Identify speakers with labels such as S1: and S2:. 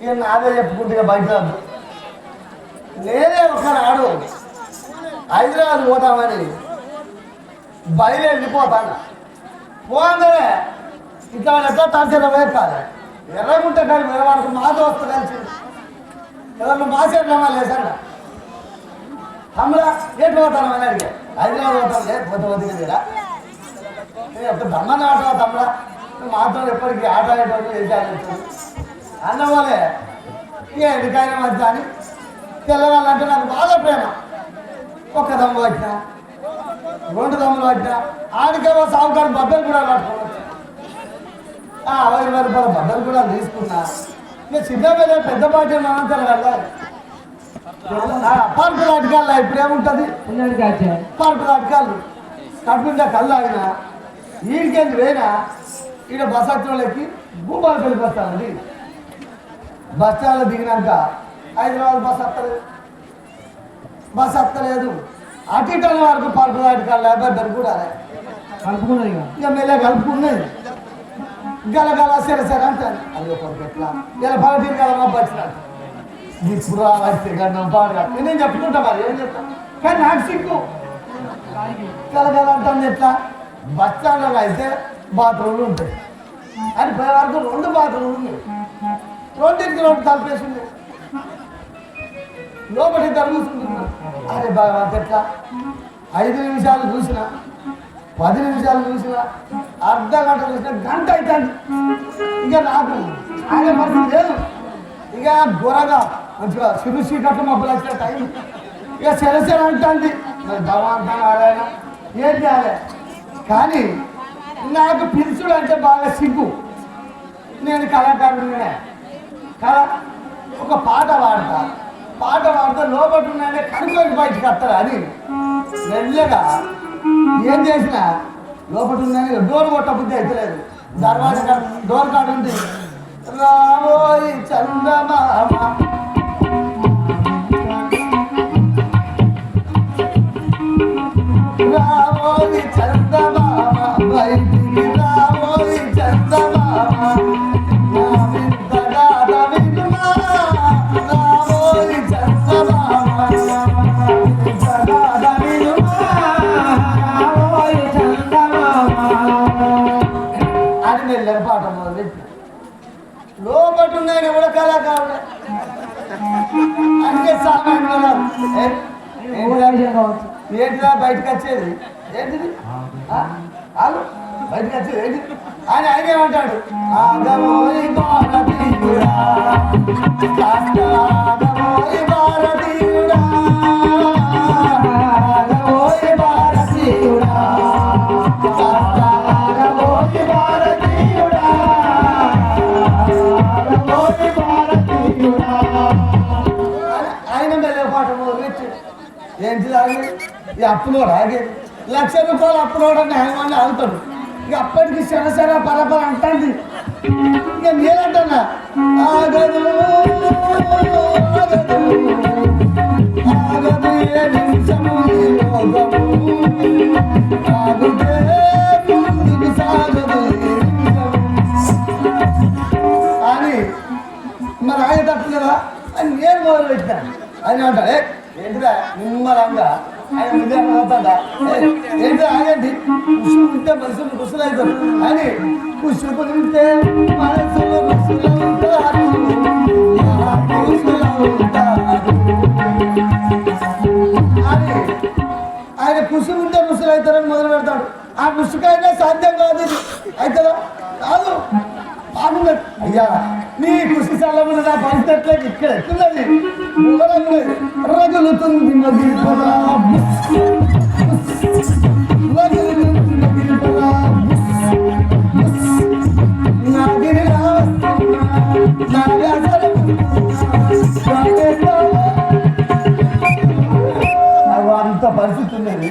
S1: ఇక నాదే చెప్పుకుంటే బయట రాదు. నేనే ఒకనాడు హైదరాబాద్ పోతామని బయలు వెళ్ళిపోతాను. పోగానే ఇట్లా ఎట్లా తాల్చిన వేకాలి ఎర్రగుంటే కానీ వాళ్ళకి మా దోస్తు కలిసి ఎవరిని మాసేద్దామా లేదన్న. హమ్లా ఏటు పోతాను అని అడిగా. హైదరాబాద్ పోతాను లేదు పోతే వదిలేదా ఒక దమ్మని ఆట తమ్ముడా? మాతో ఎప్పటికీ ఆట ఆడేటప్పుడు వేసాను ఇక ఎందుకైనా మంచి అని తెల్లవాళ్ళంటే నాకు బాగా ప్రేమ. ఒక్క దమ్ము పట్టిన రెండు దమ్ములు పట్టిన ఆడికేమో సాగుకారు బద్దలు కూడా పట్టుకోవచ్చు అరవై రూపాయల బద్దలు కూడా తీసుకున్నా. ఇక చిన్న పెద్ద పార్టీ తెలగల పార్కు నాటకాల్లో ఇప్పుడు
S2: కాచా
S1: పార్కు నాటకాలు. కట్టుకుంటే కళ్ళు ఆయన ఈడికెళ్ళి పోయినా ఈడ బస్ వచ్చి భూపాలు వెళ్ళిపోతానండి బస్ స్టాండ్లో దిగినాక హైదరాబాద్ బస్ వస్తలేదు బస్ వస్తలేదు అటు ఇటు అనే వరకు నాటకాలు లేకపోతే కూడా
S2: కలుపుకున్నది ఇక.
S1: మెల్లగా కలుపుకున్నది. గల గల సరే సరే అంటాను అది ఒక ఎట్లా? ఇలా పగటి గల మా వచ్చినట్టు ఇప్పుడు వచ్చి గండం పాడు నేను చెప్పుకుంటా మరి? ఏం చెప్తాను కానీ నాకు సిగ్గు. గల గల అంటాను ఎట్లా? బస్ స్టాండ్లో అయితే బాత్రూమ్లు ఉంటాయి. పోయే వరకు రెండు బాత్రూమ్లు ఉన్నాయి. రెండింటికి రెండు తలపేసింది. లోపలి ఇద్దరు అరే బాగా ఎట్లా? ఐదు నిమిషాలు చూసిన పది నిమిషాలు చూసిన అర్ధ గంట చూసిన గంట అవుతుంది ఇక నాకు ఆయన మనసు లేదు. ఇక గొరగా మంచిగా సిరు సీకట్లు మబ్బులు వచ్చిన టైం ఇక సెలసెల అంటుంది. మరి భగవంతం ఆడాయన ఏం చేయాలి? కానీ నాకు పిలుచుడు అంటే బాగా సిగ్గు. నేను కళాకారుడినే. ఒక పాట పాడతా. పాట పాడితే లోపల ఉన్నానే కనుకొని బయటకు వస్తారు అది. మెల్లగా ఏం చేసినా లోపల ఉన్నానే డోర్ కొట్టబుద్ధి అవుతలేదు దర్వాజ డోర్ కాడ ఉంది రామోయి చందమామ. రామోయి చందమా అందుకే ఏంటిదా బయటకు వచ్చేది? ఏంటిది? ఆలు బయటకు వచ్చేది ఏంటిది ఆయన ఆయన ఏమంటాడు ఆగేది ఈ అప్పులోడు ఆగేది లక్ష రూపాయలు అప్పులోడు అని ఆయన ఆగుతాడు ఇక అప్పటికి శనసర పరపర అంటుంది. ఇక నేనంటున్నా ఆగదు ఆగదు ఏ నిమిషము ఈ అని మరి ఆయన తప్పు కదా? అని నేను మొదలు పెట్టాను ఆయన అంటాడు ఏంటిరా? నిమ్మలంగా ఆయన ముందే అవుతుందా ఏంటి ఆగండి. ఉంటే మనుషులు కుసులు అవుతారు అని కుషు ఉంటే మనసులు కుసులు అని ఆయన కుసు ఉంటే ముసులు అవుతారని మొదలు పెడతాడు. ఆ ముసుకైనా సాధ్యం కాదు ఇది. అవుతుందా కాదు. అయ్యా నీ కృషి చల్లబడి నా పరిస్థితి ఇక్కడ ఉన్నది రగులుతుంది మగిలిపల రగులుతుంది మగిలిపల నాగిరి రావస్తున్నా నా వ్యాసరం అంత పరిస్థితి ఉన్నది.